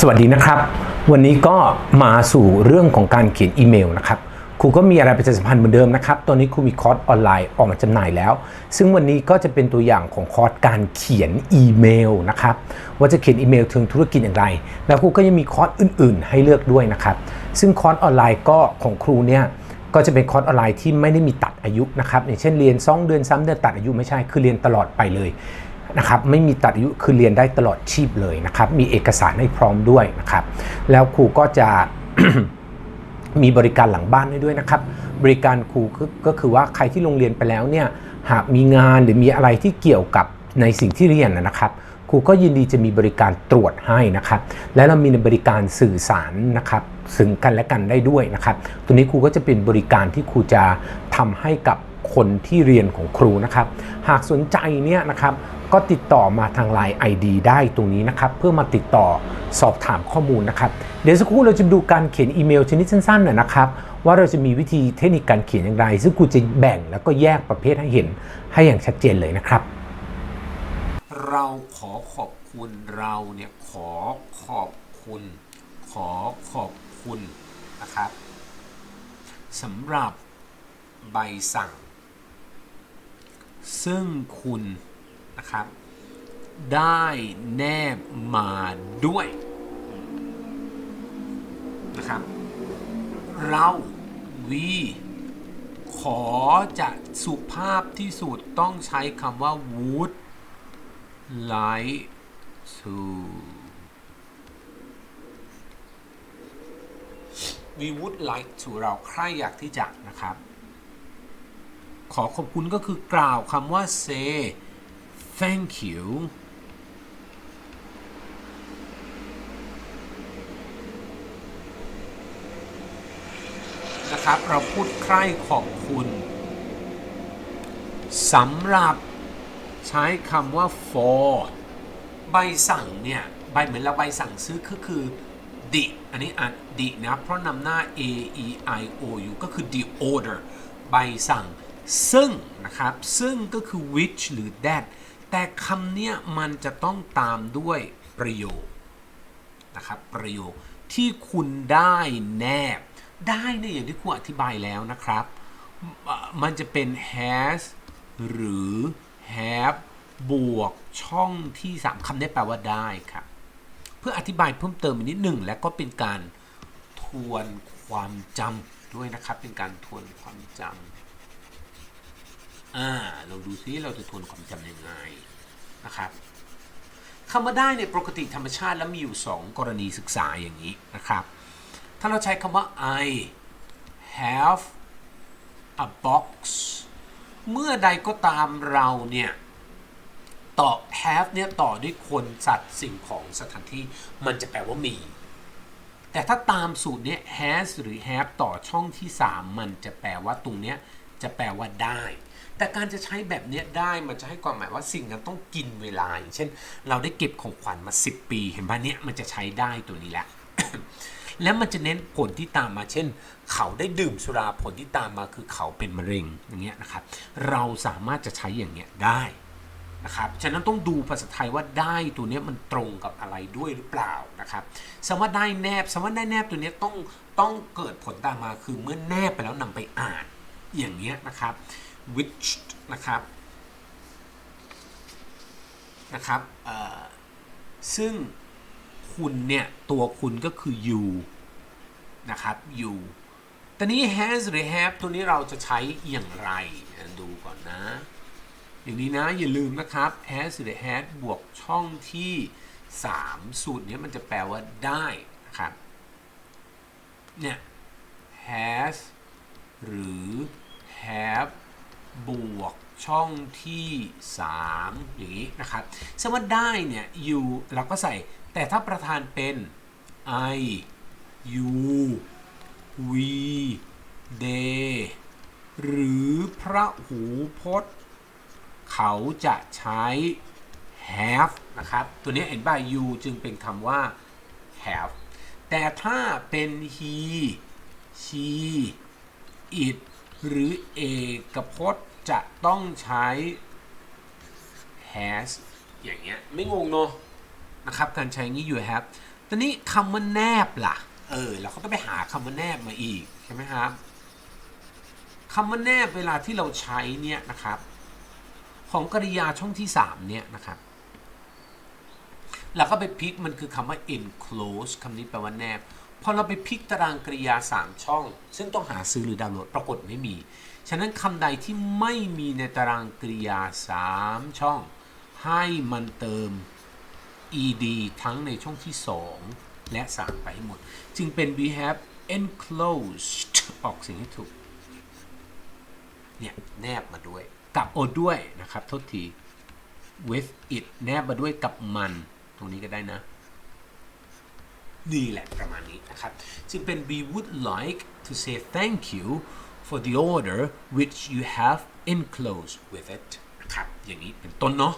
สวัสดีนะครับ วันนี้ก็มาสู่เรื่องของการเขียนอีเมลนะครับครูก็มีอะไรประชาสัมพันธ์เหมือนเดิมนะครับตอนนี้ครูมีคอร์สออนไลน์ออกมาจำหน่ายแล้ว ซึ่งวันนี้ก็จะเป็นตัวอย่างของคอร์สการเขียนอีเมลนะครับว่าจะเขียนอีเมลถึงธุรกิจอย่างไร แล้วครูก็ยังมีคอร์สอื่น ๆ ให้เลือกด้วยนะครับซึ่งคอร์สออนไลน์ก็ของครูเนี่ยก็จะเป็นคอร์สออนไลน์ที่ไม่ได้มีตัดอายุนะครับอย่างเช่นเรียน 2 เดือน3เดือนตัดอายุไม่ใช่คือเรียนตลอดไปเลย นะครับไม่มีตัดอายุคือเรียนได้ตลอดชีพเลยนะครับ มีเอกสารให้พร้อมด้วยนะครับ แล้วครูก็จะมีบริการหลังบ้านให้ด้วยนะครับ บริการครูก็คือว่าใครที่ลงเรียนไปแล้วเนี่ยหากมีงานหรือมีอะไรที่เกี่ยวกับในสิ่งที่เรียนนะครับครูก็ยินดีจะมีบริการตรวจให้นะครับ และเรามีบริการสื่อสารนะครับซึ่งกันและกันได้ด้วยนะครับ ตัวนี้ครูก็จะเป็นบริการที่ครูจะทำให้กับ คนที่เรียนของครูนะครับ หากสนใจเนี่ยนะครับก็ติดต่อมาทาง Line ID ได้ตรงนี้นะครับ เพื่อมาติดต่อสอบถามข้อมูลนะครับ เดี๋ยวสักครู่เราจะดูการเขียนอีเมลชนิดสั้นๆนะนะครับ ว่าเราจะมีวิธีเทคนิคการเขียนอย่างไร ซึ่งครูจะแบ่งแล้วก็แยกประเภทให้เห็นให้อย่างชัดเจนเลยนะครับ เราขอขอบคุณเราเนี่ยขอขอบคุณ ขอขอบคุณนะครับสำหรับใบสั่ง ซึ่งคุณนะครับ ได้แนบมาด้วยนะครับ เราวีขอจะสุภาพที่สุดต้องใช้คำว่า would like to we would like to เราใครอยากที่จะนะครับ ขอขอบคุณก็คือกล่าวคำว่า say thank you นะครับ เราพูดใคร่ขอบคุณสำหรับใช้คำว่า for ใบสั่งเนี่ย ใบเหมือนเราใบสั่งซื้อก็คือ the อันนี้อ่าน the นะ เพราะนำหน้า a e i o u ก็คือ the order ใบสั่ง ซึ่งนะครับ ซึ่งก็คือ which หรือ that แต่คำเนี้ยมันจะต้องตามด้วยประโยคนะครับประโยคที่คุณได้แนบ ได้เนี่ยอย่างที่ครูอธิบายแล้วนะครับ มันจะเป็น has หรือ have บวกช่องที่ 3คำนี้แปลว่าได้ครับ เพื่ออธิบายเพิ่มเติมอีกนิดหนึ่งและก็เป็นการทวนความจำด้วยนะครับ เป็นการทวนความจำ อ่า เราดูซิเราจะทวนความจำยังไงนะครับคำว่าได้ในปกติธรรมชาติแล้วมีอยู่ 2 กรณีศึกษาอย่างนี้นะครับ ถ้าเราใช้คำว่า I have a box เมื่อใดก็ตามเราเนี่ยต่อ have เนี่ยต่อด้วยคนสัตว์สิ่งของสถานที่มันจะแปลว่ามี แต่ถ้าตามสูตรเนี้ย has หรือ have ต่อช่องที่ 3 มันจะแปลว่าตรงเนี้ย จะแปลว่าได้ แต่การจะใช้แบบเนี้ยได้มันจะให้ความหมายว่าสิ่งนั้นต้องกินเวลาอย่างเช่น เราได้เก็บของขวัญมา 10 ปี เห็นป่ะเนี้ยมันจะใช้ได้ตัวนี้แหละแล้วมันจะเน้นผลที่ตามมาเช่น เขาได้ดื่มสุราผลที่ตามมาคือเขาเป็นมะเร็งอย่างเงี้ยนะครับ เราสามารถจะใช้อย่างเงี้ยได้นะครับฉะนั้นต้องดูภาษาไทยว่าได้ตัวเนี้ยมันตรงกับอะไรด้วยหรือเปล่านะครับสมว่าได้แนบสมว่าได้แนบตัวเนี้ยต้องต้องเกิดผลตามมาคือเมื่อแนบไปแล้วนำไปอ่าน อย่างเงี้ยนะครับ which นะครับนะครับซึ่งคุณเนี่ยตัวคุณก็คือ you นะครับ you ตอนนี้ has หรือ have ตัวนี้เราจะใช้อย่างไร ดูก่อนนะ อย่างนี้นะอย่าลืมนะครับ has หรือ had บวกช่องที่ 3 สูตรนี้มันจะแปลว่าได้นะครับเนี่ย has หรือ have บวกช่องที่ 3 อย่างนี้นะครับสมมติได้เนี่ย you เราก็ใส่ แต่ถ้าประธานเป็น I you we they หรือพระหูพจน์ เขาจะใช้ have นะครับ ตัวนี้เห็นป่ะ you จึงเป็นคำว่า have แต่ถ้าเป็น he she it หรือเอกพจน์จะต้องใช้ has อย่างเงี้ยไม่งงเนอะนะครับการใช้งี้ you have ตอนนี้คำว่าแนบล่ะ เออเราก็ต้องไปหาคำว่าแนบมาอีกใช่ไหมครับคำว่าแนบเวลาที่เราใช้เนี่ยนะครับ ของกริยาช่องที่ 3 เนี่ยนะครับเราก็ไปพลิกมันคือคำว่า enclose คำนี้แปลว่าแนบ พอเราไปพลิกตารางกริยา 3 ช่อง ซึ่งต้องหาซื้อหรือดาวน์โหลดปรากฏไม่มี ฉะนั้นคำใดที่ไม่มีในตารางกริยา 3 ช่อง ให้มันเติม ed ทั้งในช่องที่ 2 และ 3 ไปให้หมด จึงเป็น we have enclosed ออกเสียงให้ถูก เนี่ย แนบมาด้วย กับโอด้วยนะครับ โทษที with it แนบมาด้วยกับมัน ตรงนี้ก็ได้นะ นี่แหละประมาณนี้นะครับ จึงเป็น we would like to say thank you for the order which you have enclosed with it นะครับ อย่างนี้เป็นต้นเนาะ